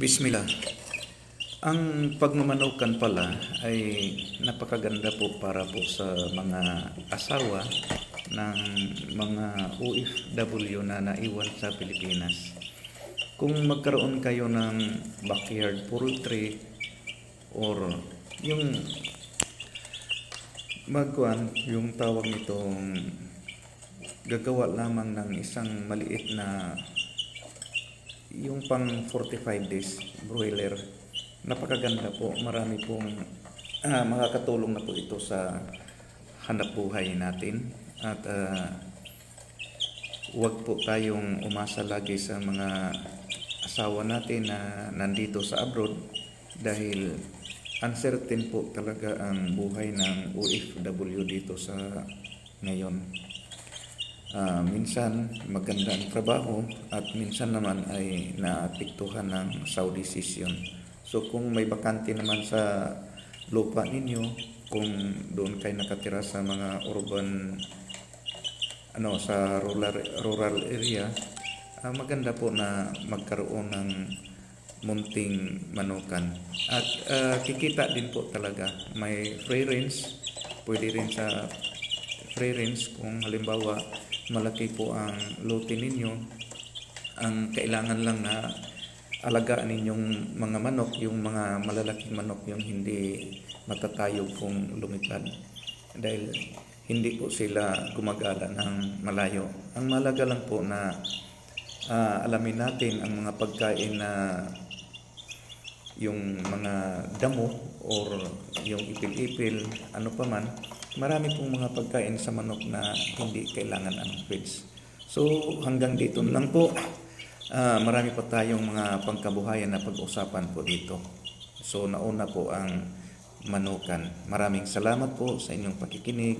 Bismillah. Ang pagmamanukan pala ay napakaganda po para po sa mga asawa ng mga OFW na naiwan sa Pilipinas. Kung magkaroon kayo ng backyard poultry or yung magkuan yung tawag nitong gagawa lamang ng isang maliit na yung pang 45 days broiler napakaganda po. Marami pong ah, makakatulong na po ito sa hanap buhay natin. At ah, huwag po tayong umasa lagi sa mga asawa natin na nandito sa abroad dahil uncertain po talaga ang buhay ng OFW dito sa ngayon Ah, minsan maganda ang trabaho at minsan naman ay naapektuhan ng Saudi decision. So kung may bakante naman sa lupa ninyo, kung doon kayo nakatira sa mga urban ano sa rural rural area, ah, maganda po na magkaroon ng munting manukan. At ah, kikita din po talaga may free range, pwede rin sa free range kung halimbawa malaki po ang lote ninyo ang kailangan lang na alagaan ninyong mga manok yung mga malalaking manok yung hindi matatayog kung lumipad. Dahil hindi po sila gumagala ng malayo. Ang malaga lang po na ah, alamin natin ang mga pagkain na yung mga damo or yung ipil-ipil, ano pa man, marami pong mga pagkain sa manok na hindi kailangan ang fridge. So hanggang dito lang po, Ah, marami pa tayong mga pangkabuhayan na pag-usapan po dito. So nauna po ang manukan. Maraming salamat po sa inyong pakikinig.